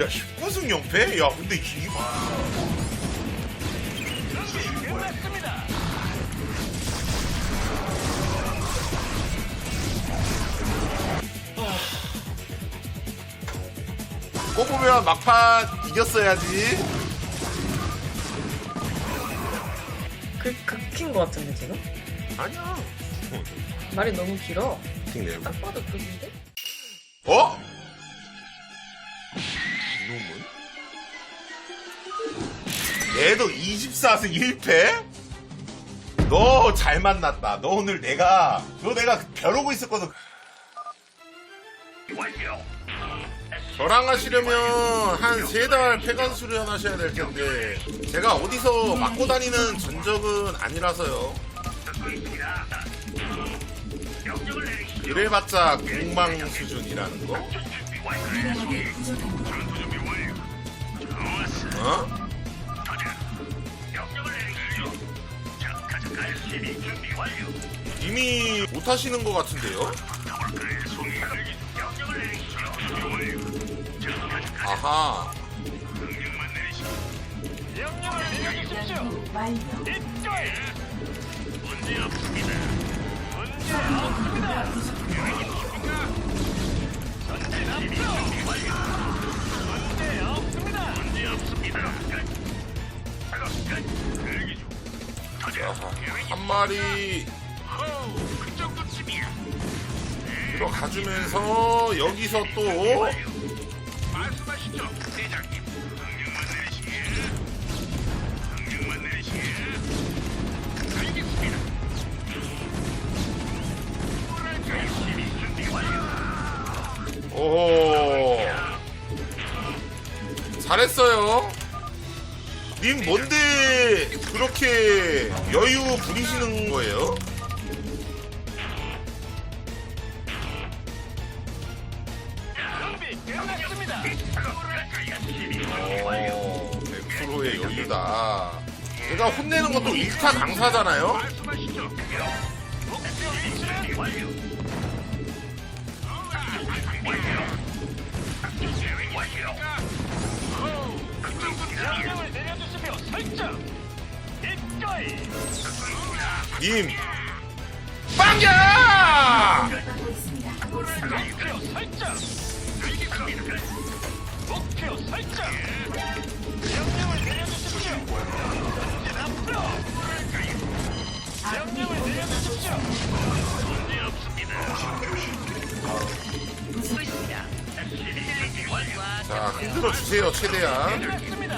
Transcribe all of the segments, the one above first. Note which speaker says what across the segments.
Speaker 1: 야 19승 0패? 야 근데 이
Speaker 2: 끝났습니다.
Speaker 1: 꼽으면 막판 이겼어야지
Speaker 3: 그, 극힌 것 같은데 지금?
Speaker 1: 아니야
Speaker 3: 말이 너무 길어.
Speaker 1: 킹네
Speaker 3: 딱 봐도 그런데?
Speaker 1: 어? 이놈은? 얘도 24승 1패? 너 잘 만났다. 너 오늘 내가, 너 내가 벼르고 있었거든. 저랑 하시려면 한 세 달 폐간 수련 하셔야 될 텐데, 제가 어디서 맞고 다니는 전적은 아니라서요. 그래봤자 공망 수준이라는 거? 어? 이미 못하시는 것 같은데요? 아하
Speaker 2: 없습니다.
Speaker 1: 아하 한 마리
Speaker 2: 그 정도쯤이야.
Speaker 1: 들어가주면서 여기서 또
Speaker 2: 말씀하시죠, 대장님. 명령만 내리시게. 명령만 내리시게. 알겠습니다. 뭐랄까요? 시리 준비 완료.
Speaker 1: 오호 잘했어요 님 뭔데 그렇게 여유 부리시는 거예요? 오 100%의 여유다 내가 혼내는 것도 일타 강사잖아요?
Speaker 2: 명령을 내려주시며 설정. 입가이.
Speaker 1: 님 빵야!
Speaker 2: 목표 설정. 목표 설정. 명령을 내려주십시오. 전진 앞으로. 명령을 내려주십시오. 문제 없습니다.
Speaker 1: 자 흔들어 주세요 최대한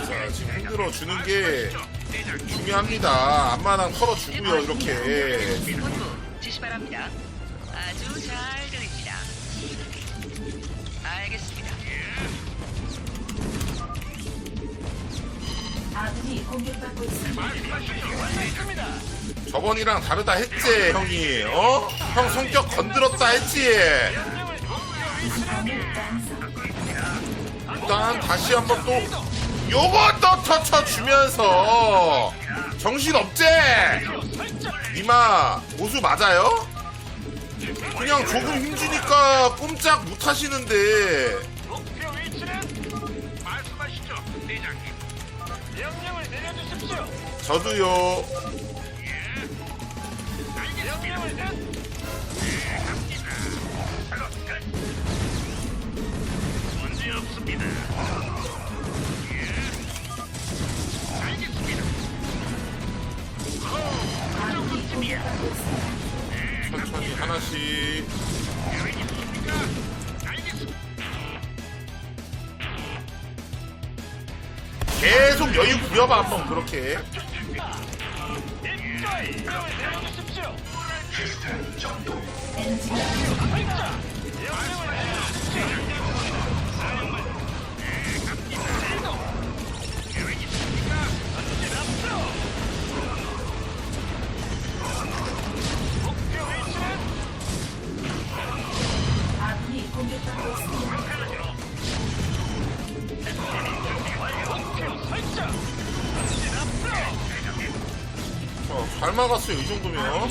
Speaker 1: 자 지금 흔들어 주는 게 중요합니다 앞마당 털어 주고요 이렇게
Speaker 4: 본부 지시 바랍니다. 아주 잘 들립니다. 알겠습니다.
Speaker 5: 아군이 공격받고 있습니다.
Speaker 2: 끝났습니다.
Speaker 1: 저번이랑 다르다 했지 형이 어? 형 성격 건드렸다 했지 일단 다시 한번 또 요것도 터쳐주면서 정신없지?
Speaker 2: 설정.
Speaker 1: 니마 고수 맞아요? 그냥 조금 힘주니까 꼼짝 못하시는데. 저도요
Speaker 2: 명령을 내. 없습니다. 알겠습니다.
Speaker 5: 있습니다.
Speaker 1: 천천히 하나씩
Speaker 2: 알겠습니다.
Speaker 1: 계속 여유 부려봐 한번 그렇게
Speaker 2: 내려주십시오. 명령을 내려주십시오.
Speaker 1: 나갔어요 이 정도면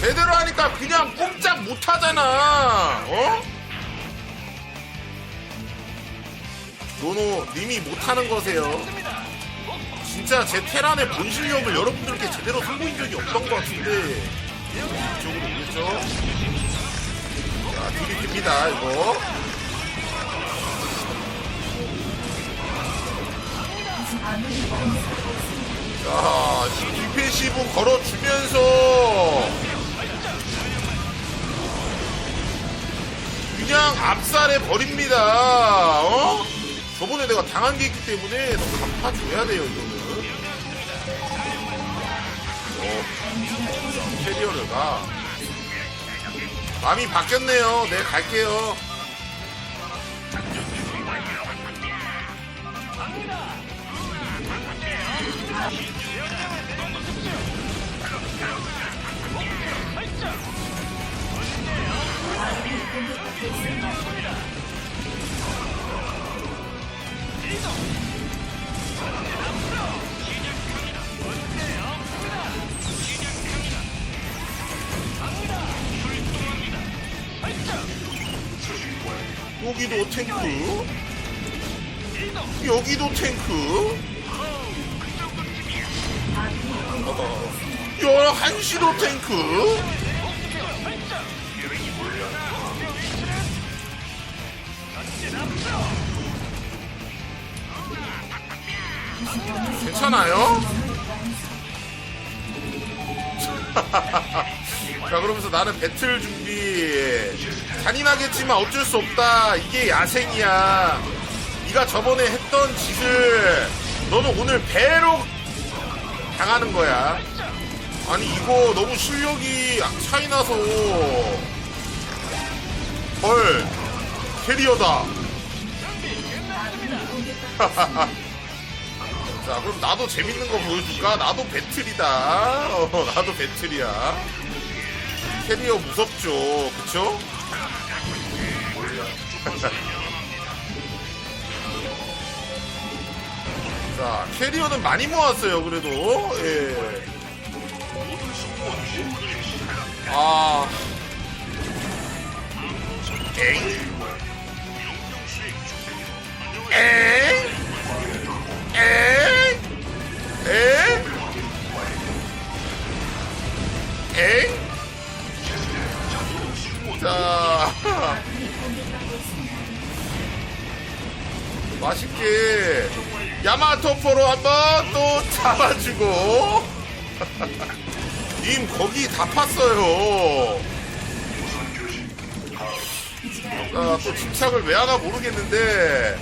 Speaker 1: 제대로 하니까 그냥 꼼짝 못하잖아 어? 노노 님이 못하는 거세요 진짜 제 테란의 본 실력을 여러분들께 제대로 선보인 적이 없던 것 같은데 이쪽으로 오겠죠? 자 이거
Speaker 5: 아군이 공격받고 있습니다.
Speaker 1: 자 디펜시브 걸어주면서 그냥 압살해 버립니다 어? 저번에 내가 당한 게 있기 때문에 너 갚아줘야 돼요 이거는 어, 캐리어를 가. 마음이 바뀌었네요. 네 갈게요.
Speaker 5: 아군이 공격받고 있습
Speaker 1: 여기도 탱크 여기도 탱크. 야 한시도 탱크 괜찮아요? 자 그러면서 나는 배틀 준비. 잔인하겠지만 어쩔 수 없다. 이게 야생이야. 네가 저번에 했던 짓을 너는 오늘 배로 당하는 거야. 아니 이거 너무 실력이 차이 나서 헐 캐리어다. 자 그럼 나도 재밌는 거 보여줄까? 나도 배틀이다. 어, 나도 배틀이야 캐리어 무섭죠 그쵸? 자 캐리어는 많이 모았어요 그래도 예. 아 엥? 엥? 야마토포로 한번 또 잡아주고. 님 거기 다 팠어요. 아, 또 집착을 왜 하나 모르겠는데.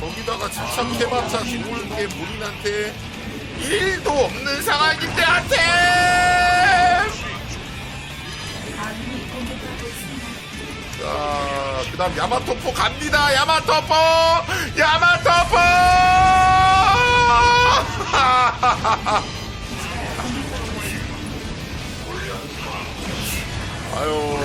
Speaker 1: 거기다가 집착해봤자 뒷물게 본인한테. 일도 없는 상황인데 한테 자, 그 다음 야마토포 갑니다. 야마토포! 야마토포! 아유.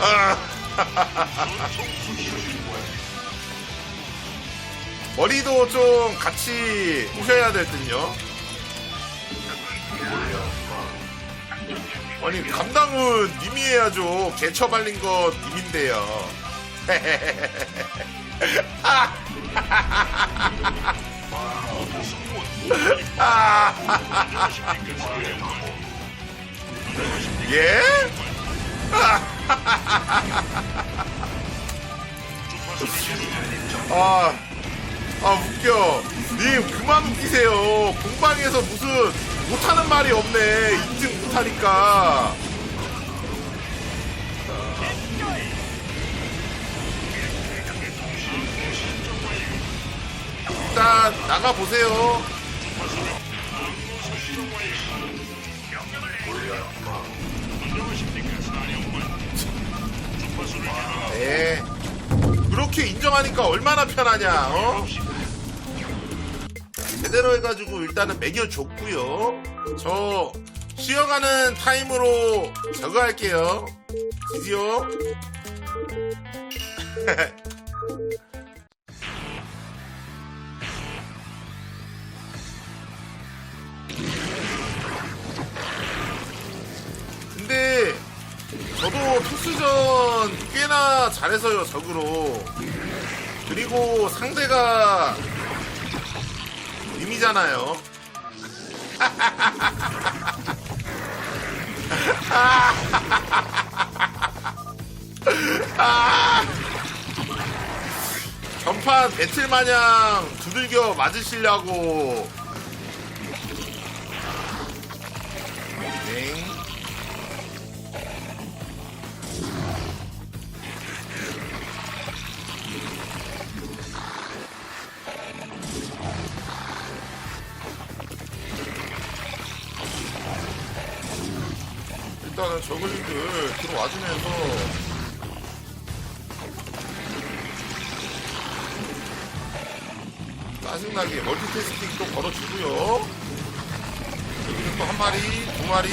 Speaker 1: 아. 머리도 좀 같이 부셔야 될 듯요. 아니 감당은 님이 해야죠. 개처 발린 거 님인데요. 예? 아, 아 웃겨. 님 그만 웃기세요. 공방에서 무슨 못하는 말이 없네. 인증 못하니까. 일단 나가 보세요. 네. 그렇게 인정하니까 얼마나 편하냐, 어? 제대로 해가지고 일단은 매겨줬고요. 저 쉬어가는 타임으로 저거 할게요. 드디어 근데 저도 토스전 꽤나 잘해서요 적으로 그리고 상대가 님이잖아요. 전판 배틀 마냥 두들겨 맞으시려고 일단은 저글링들 들어와주면서 짜증나게 멀티태스킹 또 걸어주고요. 여기는 또 한 마리 두 마리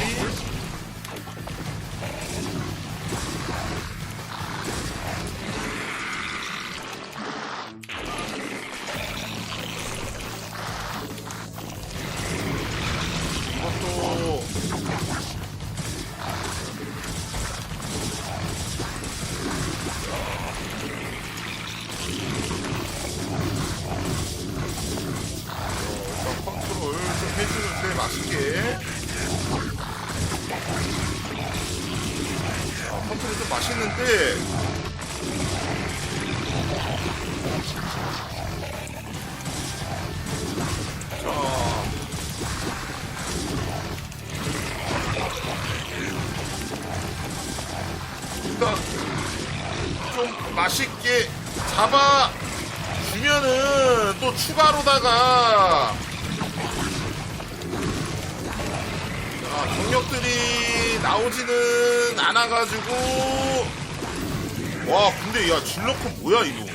Speaker 1: 자 일단 좀 맛있게 잡아 주면은 또 추가로다가 자, 경력들이 나오지는 않아가지고 와 근데 야 질러커 뭐야 이거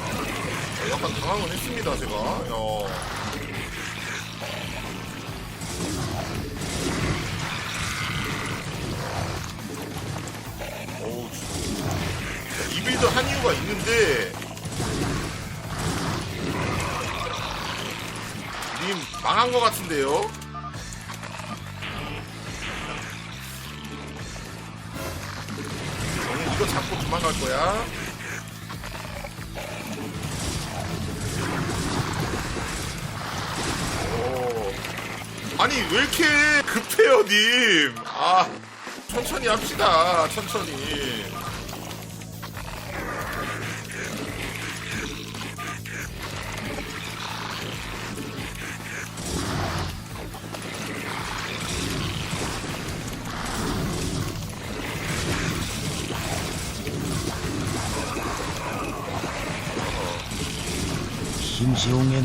Speaker 1: 아, 약간 당황은 했습니다 제가 야. 어우. 자, 이 빌드 한 이유가 있는데 님 망한 것 같은데요? 도망갈 거야. 오. 아니 왜 이렇게 급해요, 님? 아 천천히 합시다, 천천히.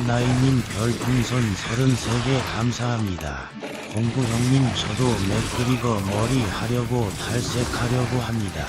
Speaker 6: 나이님 별풍선 33개 감사합니다. 공구 형님 저도 맥그리거 머리 하려고 탈색하려고 합니다.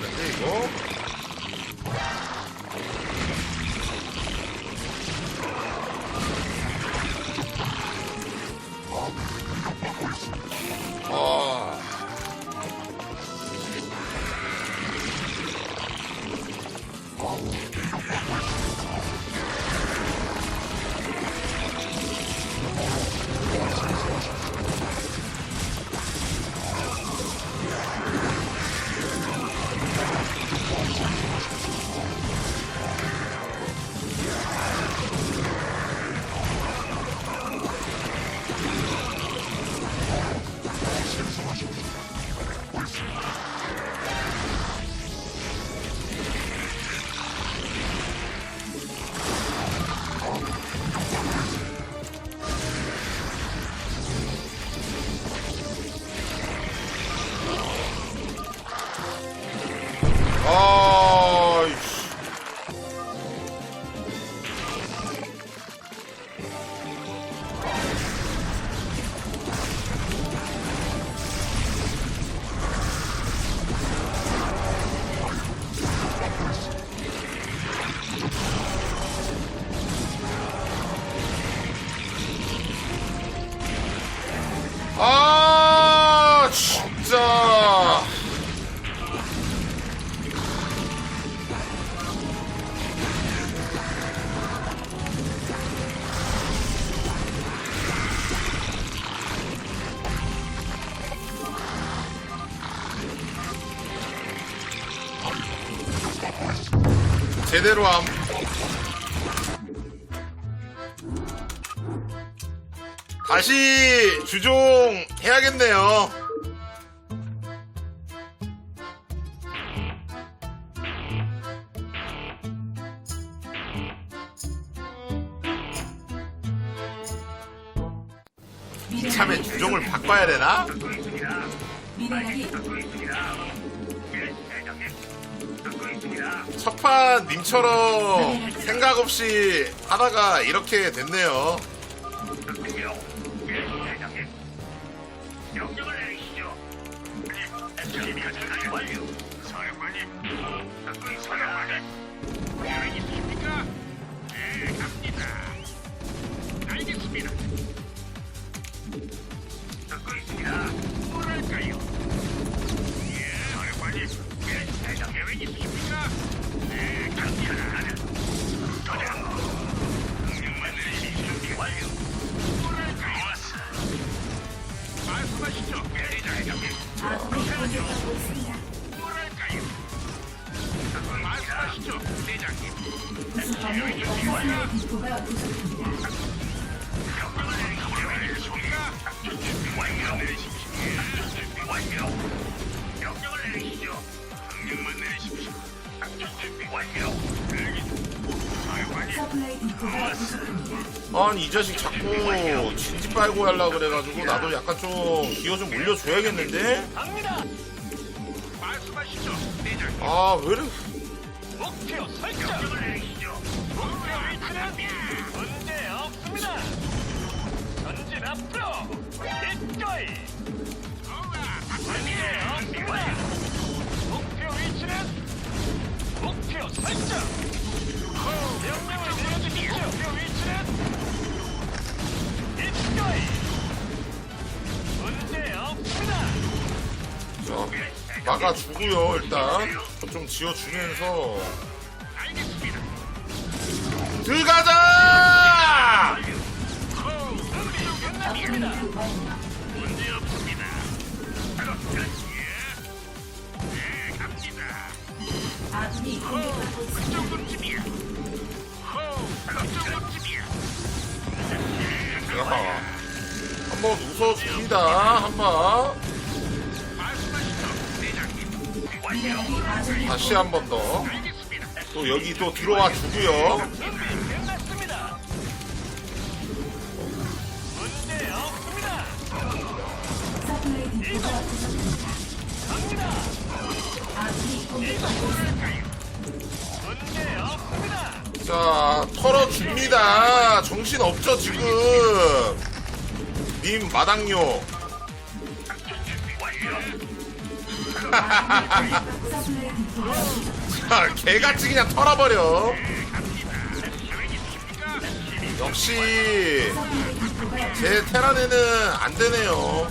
Speaker 1: 났는데 이거? 제대로 함. 다시 주종 해야겠네요. 이참에 주종을 바꿔야 되나?
Speaker 5: 미네랄이
Speaker 1: 첫판 님처럼 생각 없이 하다가 이렇게 됐네요.
Speaker 2: 네. 뭐랄까요? 예, 사령관님. 계획? 네, 내리십니까? 완료. 명령을 내리시죠. 명령만 내리십시오. 작전 준비 완료. 사령관님,
Speaker 5: 서플라이 디포가 부족합니다.
Speaker 1: 아니 이 자식 자꾸 진지 빨고 하려 그래가지고 나도 약간 좀 기어 좀 올려줘야겠는데?
Speaker 2: 갑니다. 말씀하시죠, 대장님.
Speaker 1: 아왜 이래?
Speaker 2: 목표 설정. 명령을 내리시죠. 목표 위치는 문제 없습니다. 전진 앞으로. 기꺼이. 문제 없습니다. 목표 위치는 목표 설정. 명령을 내려주십시오. 목표 위치는 기꺼이. 문제 없습니다.
Speaker 1: 자 막아주고요 일단 좀 지어주면서
Speaker 2: 알겠습니다.
Speaker 1: 들어가자!
Speaker 5: 아군이.
Speaker 2: 야,
Speaker 1: 한번 웃어줍니다 한번 다시 한 번더또
Speaker 2: 알겠습니다.
Speaker 1: 여기 또 들어와 주고요
Speaker 2: 준비 끝났습니다. 문제.
Speaker 1: 자 털어줍니다. 정신 없죠 지금? 님 마당요. 자 개같이 그냥 털어버려? 역시 제 테란에는 안 되네요.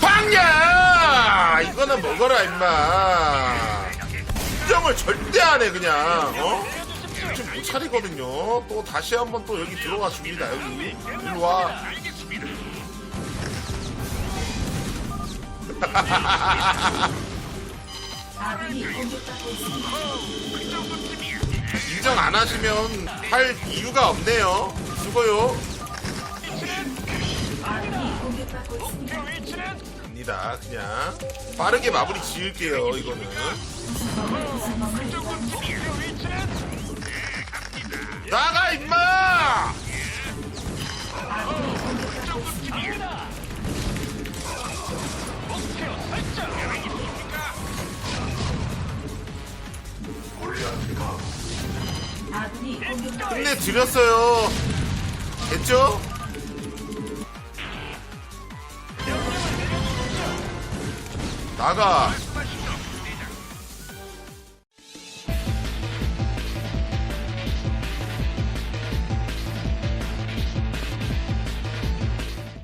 Speaker 1: 방야! 이거는 먹어라 임마 인정을 절대 안 해 그냥 어? 정신 못 차리거든요 또 다시 한번 또 여기 들어와 줍니다 여기 일로 와
Speaker 2: 알겠습니다.
Speaker 5: 아군이 공격받고 있습니다.
Speaker 2: 그 정도쯤이야.
Speaker 1: 인정 안 하시면 할 이유가 없네요 수고요 갑니다 그냥 빠르게 마무리 지을게요 이거는 나가 임마! 끝내드렸어요. 됐죠? 나가